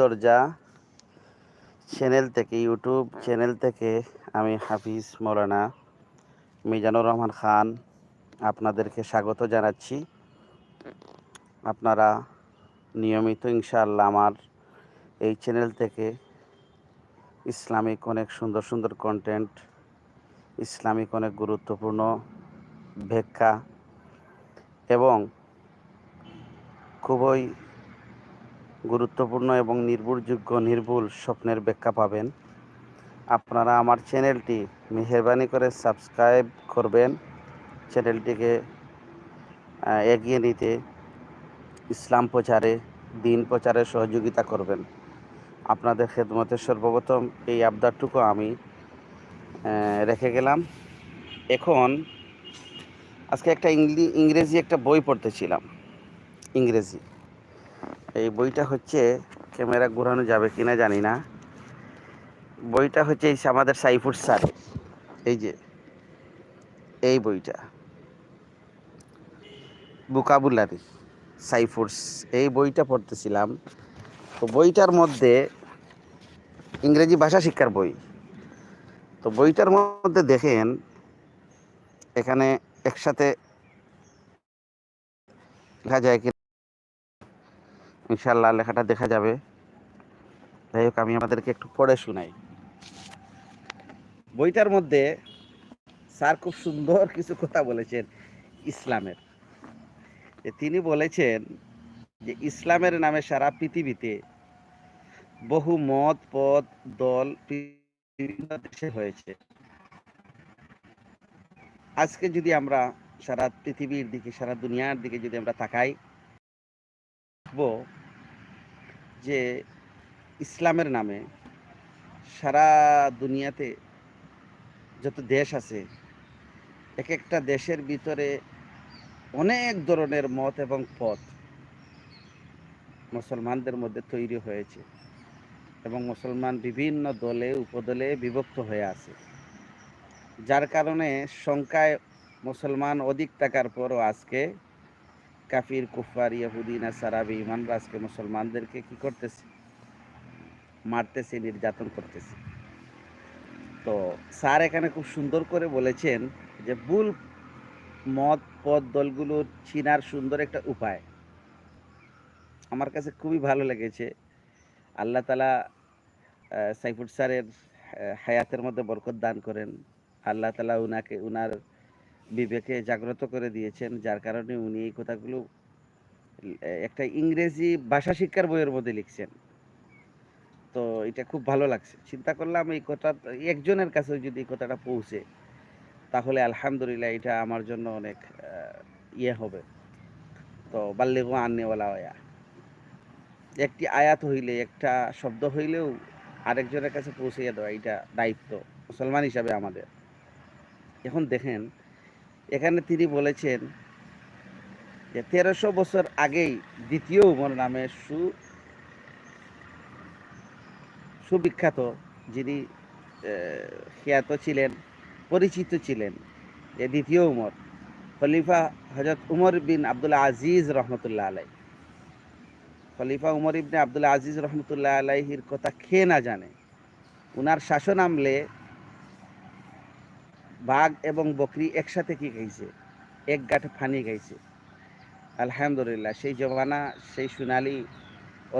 দরজা চ্যানেল থেকে, YouTube channel থেকে আমি হাফিজ মৌলানা মিজানুর রহমান খান আপনাদেরকে স্বাগত জানাচ্ছি। আপনারা নিয়মিত ইনশাআল্লাহ আমার এই চ্যানেল থেকে ইসলামিক অনেক সুন্দর সুন্দর কন্টেন্ট ইসলামিক অনেক গুরুত্বপূর্ণ ব্যাখ্যা এবং খুবই গুরুত্বপূর্ণ এবং নির্ভুলযোগ্য নির্ভুল স্বপ্নের ব্যাখ্যা পাবেন। আপনারা আমার চ্যানেলটি মেহরবানি করে সাবস্ক্রাইব করবেন। চ্যানেলটিকে এগিয়ে নিতে ইসলাম প্রচারে, দিন প্রচারে সহযোগিতা করবেন। আপনাদের খেদমতে সর্বপ্রথম এই আবদারটুকু আমি রেখে গেলাম। এখন, আজকে একটা ইংরেজি একটা বই পড়তেছিলাম। ইংরেজি। এই বইটা হচ্ছে ক্যামেরা ঘোরানো যাবে কিনা জানি না। বইটা হচ্ছে এই আমাদের সাইফুর স্যার। এই যে, এই বইটা। বুকাবুলারি সাইফুরস এই বইটা পড়তেছিলাম। তো বইটার মধ্যে ইংরেজি ভাষা শিক্ষার বই। তো বইটার মধ্যে দেখেন, এখানে একসাথে লেখা যায় কি ইনশাল্লাহ লেখাটা দেখা যাবে। যাই হোক, আমি আমাদেরকে একটু পড়ে শোনাই। বইটার মধ্যে স্যার খুব সুন্দর কিছু কথা বলেছেন ইসলামের। যে তিনি বলেছেন যে ইসলামের নামে সারা পৃথিবীতে বহু মত, পদ, দল বিভিন্ন দেশে হয়েছে। আজকে যদি আমরা সারা পৃথিবীর দিকে, সারা দুনিয়ার দিকে যদি আমরা তাকাই যে ইসলামের নামে সারা দুনিয়াতে যত দেশ আছে এক একটা দেশের ভিতরে অনেক ধরনের মত এবং পথ মুসলমানদের মধ্যে তৈরি হয়েছে এবং মুসলমান বিভিন্ন দলে, উপদলে বিভক্ত হয়ে আছে। যার কারণে সংখ্যায় মুসলমান অধিক থাকার পরও আজকে কাফির, কুফার ইয়াহুদিন সারাবি ইমানরা আজকে মুসলমানদেরকে কি করতেছে? মারতেছে, নির্যাতন করতেছে। তো স্যার এখানে খুব সুন্দর করে বলেছেন যে, ভুল মত পদ দলগুলোর চিনার সুন্দর একটা উপায়। আমার কাছে খুবই ভালো লেগেছে। আল্লাহ তালা সাইফুড স্যারের হায়াতের মধ্যে বরকত দান করেন। আল্লাহ তালা উনাকে, উনার বিবেকে জাগ্রত করে দিয়েছেন, যার কারণে উনি এই কথাগুলো, একটা ইংরেজি ভাষা শিক্ষার বইয়ের মধ্যে লিখছেন। তো এটা খুব ভালো লাগছে। চিন্তা করলাম এই কথা একজনের কাছেও যদি এই কথাটা পৌঁছে, তাহলে আলহামদুলিল্লাহ এটা আমার জন্য অনেক ইয়ে হবে। তো বাল্যেগো আননেওয়ালা হয়া একটি আয়াত হইলে, একটা শব্দ হইলেও আরেকজনের কাছে পৌঁছে দেওয়া এটা দায়িত্ব, মুসলমান হিসাবে আমাদের। এখন দেখেন এখানে তিনি বলেছেন যে তেরোশো বছর আগেই দ্বিতীয় উমর নামে সু সুবিখ্যাত যিনি খ্যাত ছিলেন, পরিচিত ছিলেন যে দ্বিতীয় উমর, খলিফা হজরত উমর বিন আব্দুল আজিজ রহমতুল্লাহ আলাই খলিফা উমর ইবনে আব্দুল আজিজ রহমতুল্লাহ আলাইহির কথা খেয়ে না জানে, উনার শাসন আমলে বাঘ এবং বকরি একসাথে কি খাইছে? এক গাঁটে ফানি খাইছে। আলহামদুলিল্লাহ, সেই জমানা, সেই সোনালি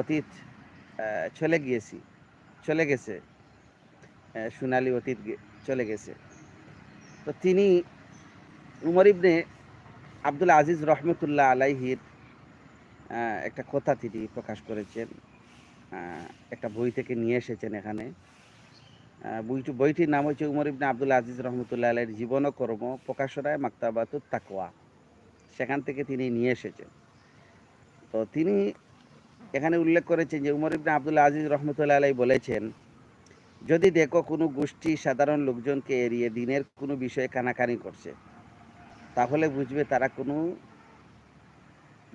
অতীত চলে গিয়েছি, চলে গেছে। সোনালি অতীত চলে গেছে। তো তিনি উমর ইবনে আব্দুল আজিজ রহমতুল্লাহ আলাইহির একটা কথা তিনি প্রকাশ করেছেন একটা বই থেকে নিয়ে এসেছেন এখানে। বইটি বইটির নাম হচ্ছে উমর ইবনে আব্দুল আজিজ রহমতুল্লাহ আলাইহির জীবন কর্ম প্রকাশনায় মাক্তাবাতুত তাকোয়া সেখান থেকে তিনি নিয়ে এসেছেন। তো তিনি এখানে উল্লেখ করেছেন যে উমর ইবনে আব্দুল আজিজ রহমতুল্লাহ আলাই বলেছেন, যদি দেখো কোনো গোষ্ঠী সাধারণ লোকজনকে এড়িয়ে দিনের কোনো বিষয়ে কানাকানি করছে, তাহলে বুঝবে তারা কোনো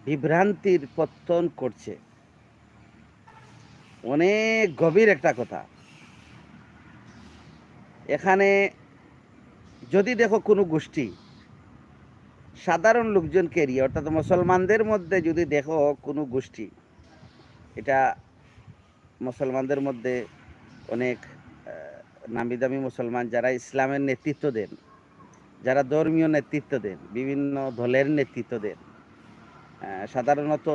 বিভ্রান্তির পত্তন করছে। অনেক গভীর একটা কথা। এখানে যদি দেখো কোনো গোষ্ঠী, সাধারণ লোকজনকে এড়িয়ে অর্থাৎ মুসলমানদের মধ্যে যদি দেখো কোনো গোষ্ঠী, এটা মুসলমানদের মধ্যে অনেক নামি দামি মুসলমান যারা ইসলামের নেতৃত্ব দেন, যারা ধর্মীয় নেতৃত্ব দেন, বিভিন্ন দলের নেতৃত্ব দেন সাধারণত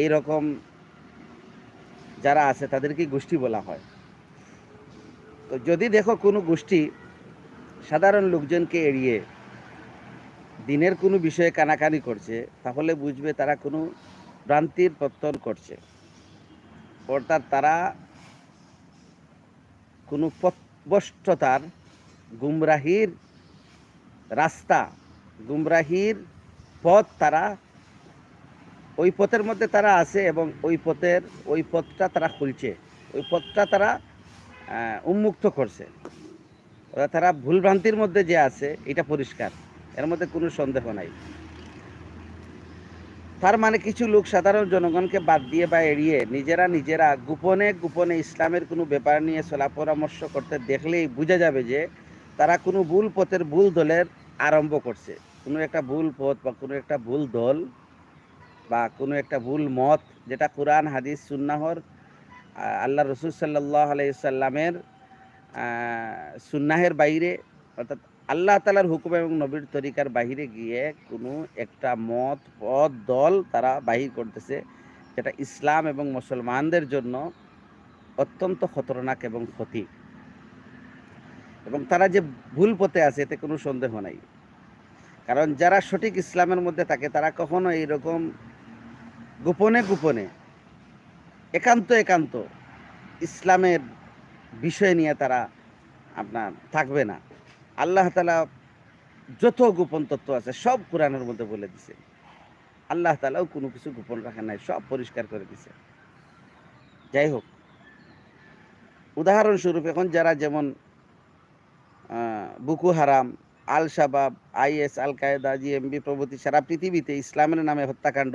এই রকম যারা আছে তাদেরকে গোষ্ঠী বলা হয়। তো যদি দেখো কোনো গোষ্ঠী সাধারণ লোকজনকে এড়িয়ে দিনের কোনো বিষয়ে কানাকানি করছে, তাহলে বুঝবে তারা কোনো ভ্রান্তির পত্তন করছে। অর্থাৎ তারা কোনো পথভ্রষ্টতার গুমরাহির রাস্তা, গুমরাহির পথ তারা, ওই পথের মধ্যে তারা আছে এবং ওই পথের, ওই পথটা তারা খুলছে। ওই পথটা তারা উন্মুক্ত করছে। তারা ভুলভ্রান্তির মধ্যে যে আছে, এটা পরিষ্কার। এর মধ্যে কোনো সন্দেহ নাই। তার মানে কিছু লোক সাধারণ জনগণকে বাদ দিয়ে বা এড়িয়ে নিজেরা নিজেরা গোপনে গোপনে ইসলামের কোনো ব্যাপার নিয়ে চলা পরামর্শ করতে দেখলেই বোঝা যাবে যে তারা কোনো ভুল পথের ভুল দলের আরম্ভ করছে। কোনো একটা ভুল পথ বা কোনো একটা ভুল দল বা কোনো একটা ভুল মত, যেটা কোরআন, হাদিস, সুন্নাহর আল্লাহ রসুল সাল্লাহ আলাইসাল্লামের সুন্নাহের বাইরে, অর্থাৎ আল্লাহ তালার হুকুম এবং নবীর তরিকার বাহিরে গিয়ে কোনো একটা মত পদ দল তারা বাহির করতেছে, যেটা ইসলাম এবং মুসলমানদের জন্য অত্যন্ত খতরনাক এবং ক্ষতি। এবং তারা যে ভুল পথে আছে, এতে কোনো সন্দেহ নাই। কারণ যারা সঠিক ইসলামের মধ্যে থাকে, তারা কখনো এইরকম গোপনে গোপনে একান্ত একান্ত ইসলামের বিষয় নিয়ে তারা আপনার থাকবে না। আল্লাহ তালা যত গোপন তত্ত্ব আছে সব কোরআনের মধ্যে বলে দিছে। আল্লাহ তালাও কোনো কিছু গোপন রাখে নাই, সব পরিষ্কার করে দিছে। যাই হোক, উদাহরণস্বরূপ এখন যারা যেমন বুকু হারাম আল শাবাব আইএস আল কায়দা জিএমবি প্রভৃতি সারা পৃথিবীতে ইসলামের নামে হত্যাকাণ্ড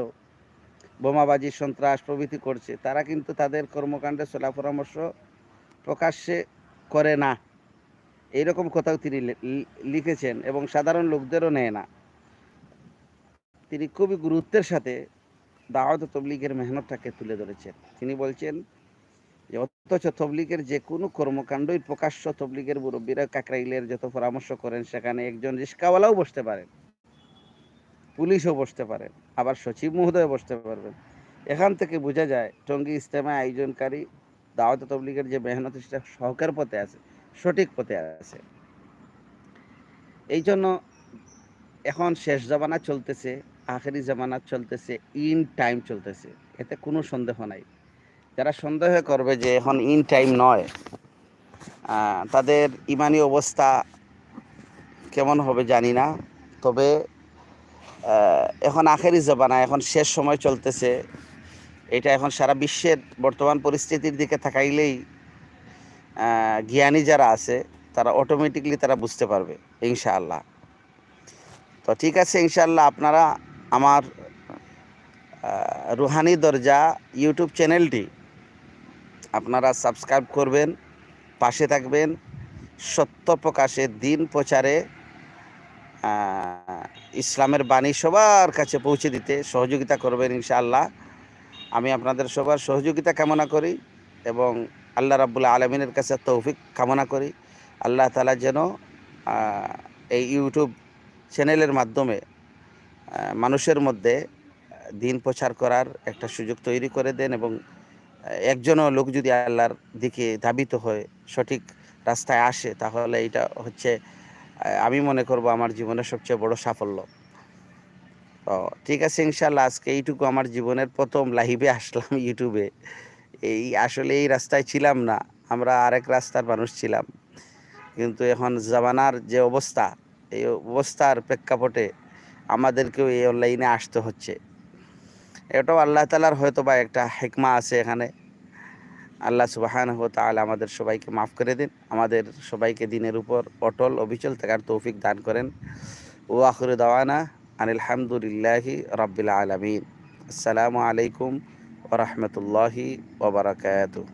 বোমাবাজি, সন্ত্রাস প্রভৃতি করছে, তারা কিন্তু তাদের কর্মকাণ্ডে চলা পরামর্শ প্রকাশ্যে করে না। এইরকম কথাও তিনি লিখেছেন এবং সাধারণ লোকদেরও নেয় না। তিনি খুবই গুরুত্বের সাথে দাওয়াত তবলিগের মেহনতটাকে তুলে ধরেছেন। তিনি বলছেন যে, অথচ তবলিগের যে কোনো কর্মকাণ্ডই প্রকাশ্য তবলিগের মুরব্বীরা কাকরাইলের যত পরামর্শ করেন, সেখানে একজন রিস্কাওয়ালাও বসতে পারেন। পুলিশও বসতে পারেন আবার সচিব মহোদয় বসতে পারবেন। এখান থেকে বোঝা যায় টঙ্গী ইস্তেমা আয়োজনকারী দাওয়াত তবলিগের যে মেহনত, সেটা সহকার পথে আছে, সঠিক পথে আছে। এই জন্য এখন শেষ জামানা চলতেছে, আখেরি জামানা চলতেছে, ইন টাইম চলতেছে, এতে কোনো সন্দেহ নাই। যারা সন্দেহ করবে যে এখন ইন টাইম নয় তাদের ইমানি অবস্থা কেমন হবে জানি না, তবে এখন আখেরি জামানা এখন শেষ সময় চলতেছে। এটা এখন সারা বিশ্বের বর্তমান পরিস্থিতির দিকে থাকাইলেই জ্ঞানী যারা আছে, তারা অটোমেটিকলি তারা বুঝতে পারবে, ইনশাআল্লাহ। তো ঠিক আছে, ইনশাআল্লাহ আপনারা আমার রুহানি দরজা ইউটিউব চ্যানেলটি আপনারা সাবস্ক্রাইব করবেন, পাশে থাকবেন। সত্য প্রকাশে দিন প্রচারে ইসলামের বাণী সবার কাছে পৌঁছে দিতে সহযোগিতা করবেন ইনশাআল্লাহ। আমি আপনাদের সবার সহযোগিতা কামনা করি এবং আল্লাহ রাবুল্লাহ আলমিনের কাছে তৌফিক কামনা করি। আল্লাহ তালা যেন এই ইউটিউব চ্যানেলের মাধ্যমে মানুষের মধ্যে দিন প্রচার করার একটা সুযোগ তৈরি করে দেন এবং একজনও লোক যদি আল্লাহর দিকে ধাবিত হয়, সঠিক রাস্তায় আসে, তাহলে এটা হচ্ছে আমি মনে করব আমার জীবনের সবচেয়ে বড় সাফল্য। তো ঠিক আছে ইনশাল্লাহ আজকে এইটুকু আমার জীবনের প্রথম লাইভে আসলাম ইউটিউবে এই আসলে এই রাস্তায় ছিলাম না, আমরা আরেক রাস্তার মানুষ ছিলাম। কিন্তু এখন জামানার যে অবস্থা, এই অবস্থার প্রেক্ষাপটে আমাদেরকেও এই অনলাইনে আসতে হচ্ছে। এটাও আল্লাহ তালার হয়তো বা একটা হেকমা আছে এখানে। আল্লাহ সুবাহান তাহলে আমাদের সবাইকে মাফ করে দিন। আমাদের সবাইকে দিনের উপর অটল অবিচল থাকার তৌফিক দান করেন। ও আখর দাওয়ানা আনিলহামদুলিল্লাহি রব্বিল আলমিন। আসসালামু আলাইকুম ওরহমতুল্লাহি ওবরাকাতুহ